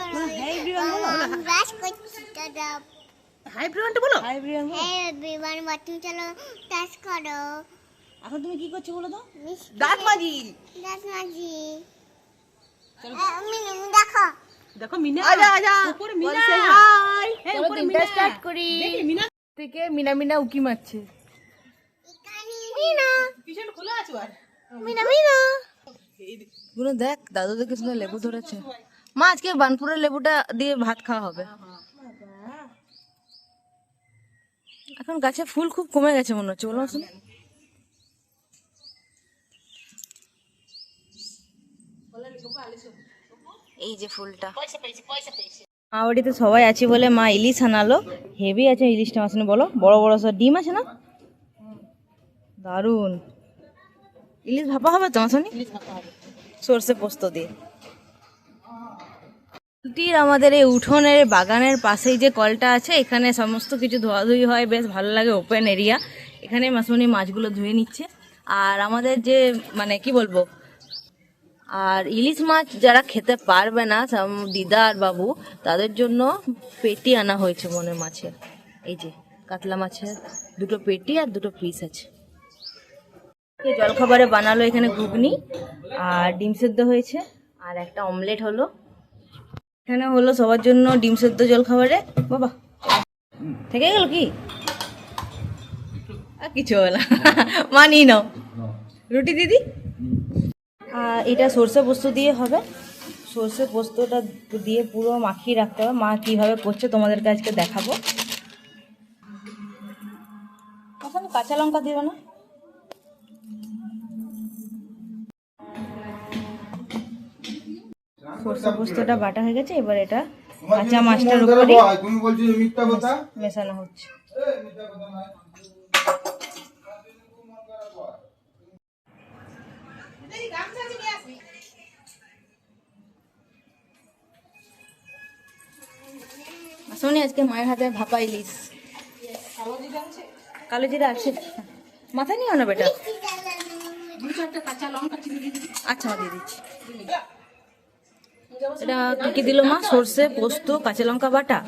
করো hi everyone বলো brush করছি দাদা হাই এভরিওয়ানটা বলো hi everyone hey everyone button চলো টাচ করো এখন তুমি কি করছ বলো তো দাঁত মাজি দাঁত মাজি আমি দেখো দেখো মিনা আজা, আজা। উপরে মিনা হাই হ্যাঁ, উপরে মিনা। স্টার্ট করি দেখি মিনা থেকে মিনা মিনা উকি মারছে মিনা পিছন খোলা আছে আর মিনা মিনা গুলো দেখ দাদু দেখে শুনে লেবু ধরেছে মা আজকে বানপুরের লেবুটা দিয়ে ভাত খাওয়া হবে। এখন গাছে ফুল খুব কমে গেছে মনে হচ্ছে বলো শুনে এই যে ফুলটা। মা বাড়িতে সবাই আছে বলে মা ইলিশ আনালো হেভি আছে ইলিশটা মাছ বলো। বড় বড় সব ডিম আছে না? দারুণ ইলিশ ভাপা হবে তোমার শুনি সর্ষে পোস্ত দিয়ে। টির আমাদের এই উঠোনের বাগানের পাশেই যে কলটা আছে, এখানে সমস্ত কিছু ধোয়াধুয়ি হয়। বেশ ভালো লাগে ওপেন এরিয়া এখানে মাসুনি মাছগুলো ধুয়ে নিচ্ছে। আর আমাদের যে মানে কি বলব, আর ইলিশ মাছ যারা খেতে পারবে না দিদা আর বাবু, তাদের জন্য পেটি আনা হয়েছে মনে মাছের এই যে, কাতলা মাছের দুটো পেটি আর দুটো পিস আছে। জলখাবারে বানালো এখানে ঘুগনি, আর ডিম সেদ্ধ হয়েছে। আর একটা অমলেট হলো। এখানে হলো সবার জন্য ডিম সেদ্ধ জলখাবারে বাবা থেকে গেল কি? আর কিছু হলো মানি নাও। রুটি দিদি? এটা সর্ষে পোস্ত দিয়ে হবে। সর্ষে পোস্তটা দিয়ে পুরো মাখিয়ে রাখতে হবে। মা কীভাবে করছে তোমাদেরকে আজকে দেখাবো। এখন কাঁচা লঙ্কা দিবে না। সর্ষে পোস্তটা বাটা হয়ে গেছে এবার এটা কাঁচা মাছটার উপরে তুমি বলছো যে মিথ্যা কথা? মেশানো হচ্ছে। শোনি আজকে মায়ের হাতে ভাপা ইলিশ। কালো জিরা আছে? মাথায় নিও না বেটা। আচ্ছা দিয়ে দিচ্ছি। এটা কি কি দিল মা? সর্ষে পোস্ত কাঁচা লঙ্কা বাটা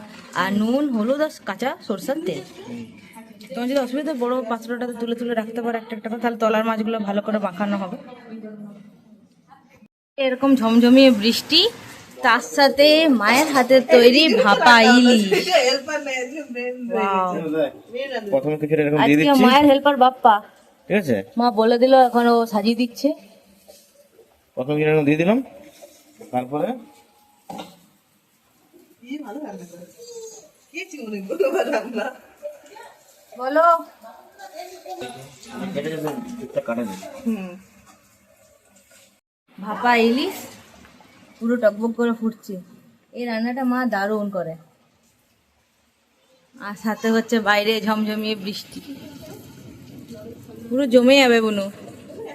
আর নুন হলুদ আর কাঁচা সর্ষের তেল। তোমার যদি অসুবিধা বড় পাত্রটাতে তুলে তুলে রাখতে পারো একটা একটা করে, তাহলে তলার মাছগুলো ভালো করে মাখানো হবে। এরকম ঝমঝমিয়ে বৃষ্টি তার সাথে মায়ের হাতের তৈরি ভাপা ইলিশ। প্রথমে কিছুটা এরকম দিয়ে দিচ্ছি। মায়ের হেল্পার বাপ্পা। ঠিক আছে? মা বলে দিল এখন ও সাজিয়ে দিচ্ছে। প্রথমে এরকম দিয়ে দিলাম। তারপরে? বলো। এটা যদি ঠিকঠাক কাটা যায় ভাপা ইলিশ পুরো টকবক করে ফুটছে। এই রান্নাটা মা দারুণ করে। আর সাথে হচ্ছে বাইরে ঝমঝমিয়ে বৃষ্টি। পুরো জমে যাবে বুনু।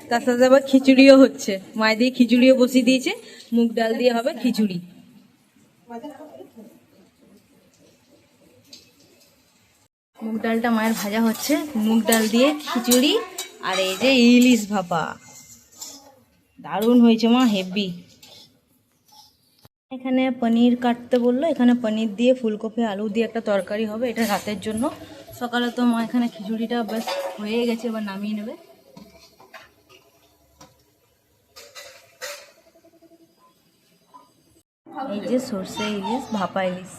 তার সাথে আবার খিচুড়িও হচ্ছে। মায়ের দিয়ে খিচুড়িও বসিয়ে দিয়েছে, মুগ ডাল দিয়ে হবে খিচুড়ি। মুগ ডালটা মায়ের ভাজা হচ্ছে, মুগ ডাল দিয়ে খিচুড়ি, আর এই যে ইলিশ ভাপা। দারুণ হয়েছে মা হেভি এখানে পনির কাটতে বলল, এখানে পনির দিয়ে ফুলকপি, আলু দিয়ে একটা তরকারি হবে, এটা রাতের জন্য। সকালে তো মা এখানে খিচুড়িটা বেশ হয়ে গেছে, এবার নামিয়ে নেবে। এই যে সর্ষে ইলিশ ভাপা ইলিশ।